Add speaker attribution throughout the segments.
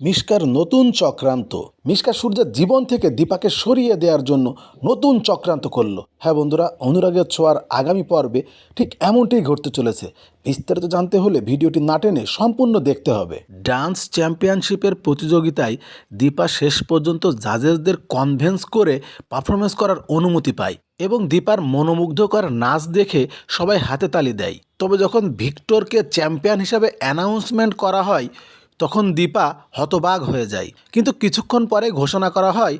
Speaker 1: মিশকার নতুন চক্রান্ত। মিশকা সূর্যের জীবন থেকে দীপাকে সরিয়ে দেওয়ার জন্য নতুন চক্রান্ত করল। হ্যাঁ বন্ধুরা, অনুরাগের ছোঁয়ার আগামী পর্বে ঠিক এমনটাই ঘটতে চলেছে। বিস্তারিত জানতে হলে ভিডিওটি না টেনে সম্পূর্ণ দেখতে হবে। ডান্স চ্যাম্পিয়নশিপের প্রতিযোগিতায় দীপা শেষ পর্যন্ত জাজেসদের কনভেন্স করে পারফরমেন্স করার অনুমতি পায় এবং দীপার মনোমুগ্ধকর নাচ দেখে সবাই হাতে তালি দেয়। তবে যখন ভিক্টরকে চ্যাম্পিয়ন হিসাবে অ্যানাউন্সমেন্ট করা হয় তখন দীপা হতবাগ হয়ে যায়। কিন্তু কিছুক্ষণ পরে ঘোষণা করা হয়,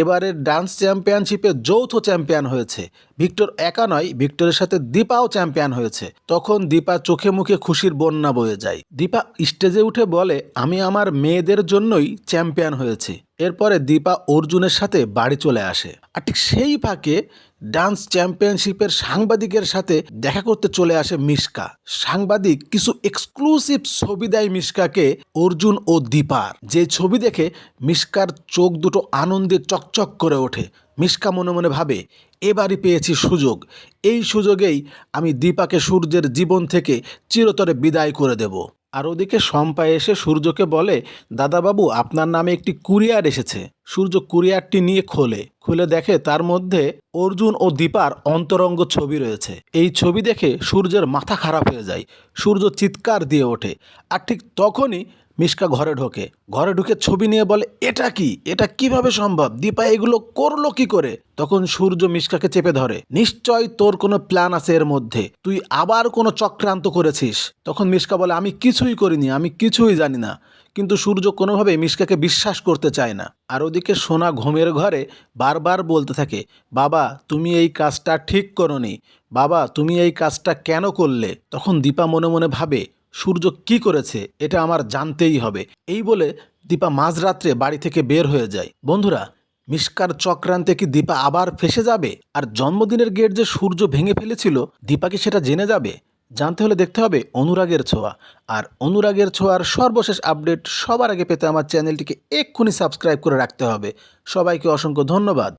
Speaker 1: এবারের ডান্স চ্যাম্পিয়নশিপে যৌথ চ্যাম্পিয়ন হয়েছে। ভিক্টর একা নয়, ভিক্টরের সাথে দীপাও চ্যাম্পিয়ন হয়েছে। তখন দীপা চোখে মুখে খুশির বন্যা বয়ে যায়। দীপা স্টেজে উঠে বলে, আমি আমার মেয়েদের জন্যই চ্যাম্পিয়ন হয়েছি। এরপরে দীপা অর্জুনের সাথে বাড়ি চলে আসে। আর ঠিক সেই ফাঁকে ডান্স চ্যাম্পিয়নশিপের সাংবাদিকের সাথে দেখা করতে চলে আসে মিশকা। সাংবাদিক কিছু এক্সক্লুসিভ ছবি দেয় মিশকাকে, অর্জুন ও দীপার। যে ছবি দেখে মিশকার চোখ দুটো আনন্দে চকচক করে ওঠে। মিশকা মনে মনে ভাবে, এবারই পেয়েছি সুযোগ। এই সুযোগেই আমি দীপাকে সূর্যের জীবন থেকে চিরতরে বিদায় করে দেব। আর ওদিকে শম্পা এসে সূর্যকে বলে, দাদাবাবু, আপনার নামে একটি কুরিয়ার এসেছে। সূর্য কুরিয়ারটি নিয়ে খোলে। খুলে দেখে তার মধ্যে অর্জুন ও দীপার অন্তরঙ্গ ছবি রয়েছে। এই ছবি দেখে সূর্যের মাথা খারাপ হয়ে যায়। সূর্য চিৎকার দিয়ে ওঠে। আর ঠিক তখনই মিশকা ঘরে ঢোকে। ঘরে ঢুকে ছবি নিয়ে বলে, এটা কি? এটা কীভাবে সম্ভব? দীপা এগুলো করল কি করে? তখন সূর্য মিশকাকে চেপে ধরে, নিশ্চয় তোর কোনো প্ল্যান আছে এর মধ্যে। তুই আবার কোনো চক্রান্ত করেছিস? তখন মিশকা বলে, আমি কিছুই করিনি, আমি কিছুই জানি না। কিন্তু সূর্য কোনোভাবে মিশকাকে বিশ্বাস করতে চায় না। আর ওদিকে সোনা ঘুমের ঘরে বারবার বলতে থাকে, বাবা, তুমি এই কাজটা ঠিক করনি। বাবা, তুমি এই কাজটা কেন করলে? তখন দীপা মনে মনে ভাবে সূর্য কি করেছে, এটা আমার জানতেই হবে। এই বলে দীপা মাঝরাত্রে বাড়ি থেকে বের হয়ে যায়। বন্ধুরা, মিষ্কার চক্রান্তে কি দীপা আবার ফেসে যাবে? আর জন্মদিনের গেট যে সূর্য ভেঙে ফেলেছিল, দীপা কি সেটা জেনে যাবে? জানতে হলে দেখতে হবে অনুরাগের ছোঁয়া। আর অনুরাগের ছোঁয়ার সর্বশেষ আপডেট সবার আগে পেতে আমার চ্যানেলটিকে এক্ষুনি সাবস্ক্রাইব করে রাখতে হবে। সবাইকে অসংখ্য ধন্যবাদ।